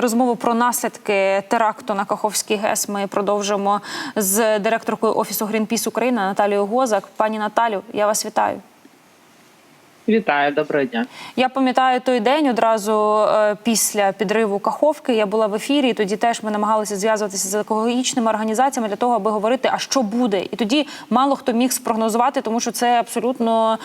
Розмову про наслідки теракту на Каховський ГЕС ми продовжимо з директоркою офісу Грінпіс Україна Наталією Гозак. Пані Наталю, я вас вітаю. Вітаю, доброго дня. Я пам'ятаю той день одразу е, після підриву Каховки. Я була в ефірі. і Тоді теж ми намагалися зв'язуватися з екологічними організаціями для того, аби говорити, а що буде. І тоді мало хто міг спрогнозувати, тому що це абсолютно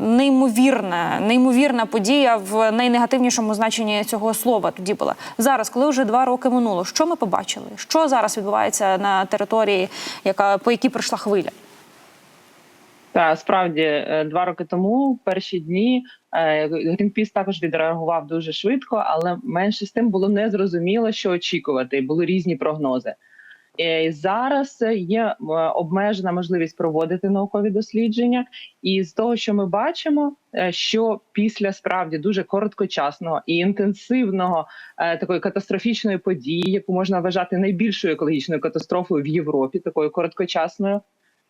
неймовірна, неймовірна подія в найнегативнішому значенні цього слова. Тоді була зараз, коли вже два роки минуло. Що ми побачили? Що зараз відбувається на території, яка по якій прийшла хвиля? Та справді е, два роки тому, перші дні, е, Greenpeace також відреагував дуже швидко, але менше з тим було незрозуміло, що очікувати. Були різні прогнози. Е, І зараз є е, обмежена можливість проводити наукові дослідження, і з того, що ми бачимо, е, що після справді дуже короткочасного і інтенсивного е, такої катастрофічної події, яку можна вважати найбільшою екологічною катастрофою в Європі, такою короткочасною.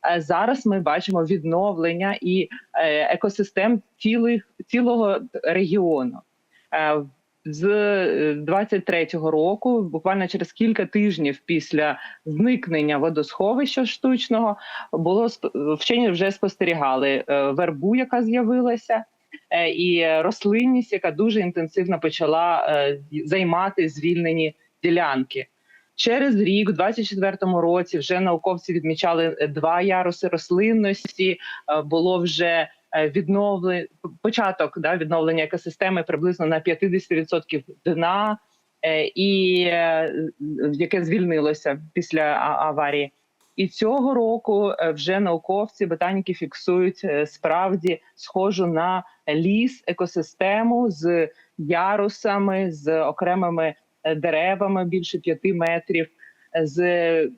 Е, Зараз ми бачимо відновлення і е, екосистем цілих цілого регіону. Е, З е, 23-го року, буквально через кілька тижнів після зникнення водосховища штучного, було вчені вже спостерігали вербу, яка з'явилася, і рослинність, яка дуже інтенсивно почала займати звільнені ділянки. Через рік, у 24-му році, вже науковці відмічали е, два яруси рослинності. е, Було вже відновлення початок да, відновлення екосистеми приблизно на 50% дна, е, і е, яке звільнилося після аварії. І цього року е, вже науковці, ботаніки фіксують е, справді схожу на ліс екосистему з ярусами, з окремими е, деревами більше п'яти метрів, е, з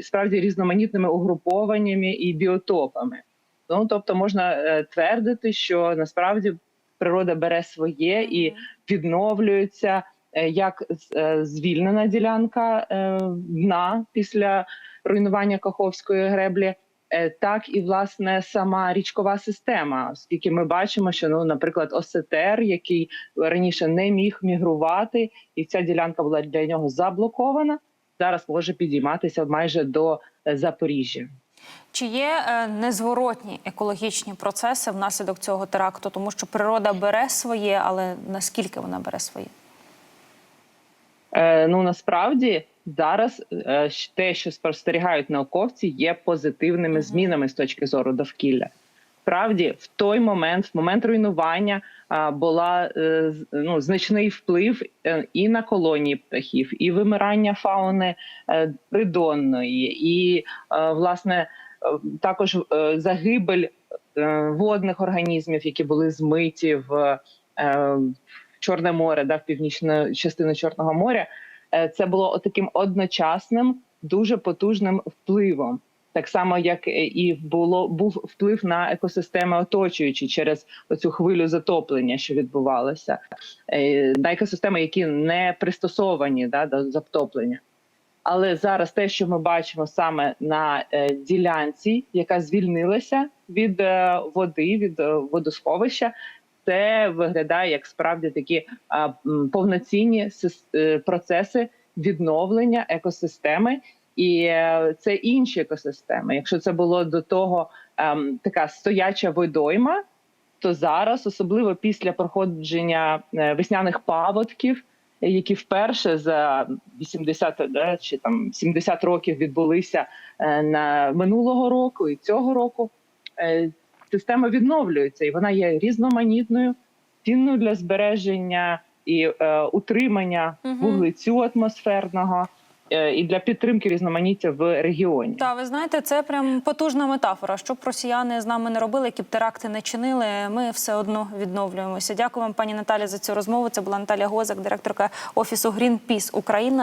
справді різноманітними угрупованнями і біотопами. Ну тобто можна е, твердити, що насправді природа бере своє і відновлюється е, як е, звільнена ділянка е, дна після руйнування Каховської греблі. Е, Так і власне сама річкова система, оскільки ми бачимо, що ну, наприклад, Осетер, який раніше не міг мігрувати, і ця ділянка була для нього заблокована, зараз може підійматися майже до е, Запоріжжя. Чи є е, незворотні екологічні процеси внаслідок цього теракту, тому що природа бере своє, але наскільки вона бере своє? Е, ну насправді зараз е, те, що спостерігають науковці, є позитивними змінами з точки зору довкілля. Справді, в той момент, в момент руйнування, була е, ну, значний вплив е, і на колонії птахів, і вимирання фауни придонної, і власне також загибель водних організмів, які були змиті в Чорне море, да, в північну частину Чорного моря. Е, Це було таким одночасним, дуже потужним впливом. Так само, як і було був вплив на екосистеми оточуючі через оцю хвилю затоплення, що відбувалося, Е, на екосистеми, які не пристосовані да, до затоплення. Але зараз те, що ми бачимо саме на е, ділянці, яка звільнилася від води, від водосховища, це виглядає як справді такі повноцінні е, процеси відновлення екосистеми. І е, це інші екосистеми. Якщо це було до того ем, така стояча водойма, то зараз, особливо після проходження е, весняних паводків, які вперше за 80 да, чи там 70 років відбулися на минулого року і цього року, система відновлюється, і вона є різноманітною, цінною для збереження і е, утримання Мгм. вуглецю атмосферного. е, І для підтримки різноманіття в регіоні Та ви знаєте, це прям потужна метафора. Щоб росіяни з нами не робили, які б теракти не чинили, ми все одно відновлюємося. Дякую вам, пані Наталі, за цю розмову. Це була Наталя Гозак, директорка офісу Greenpeace Україна.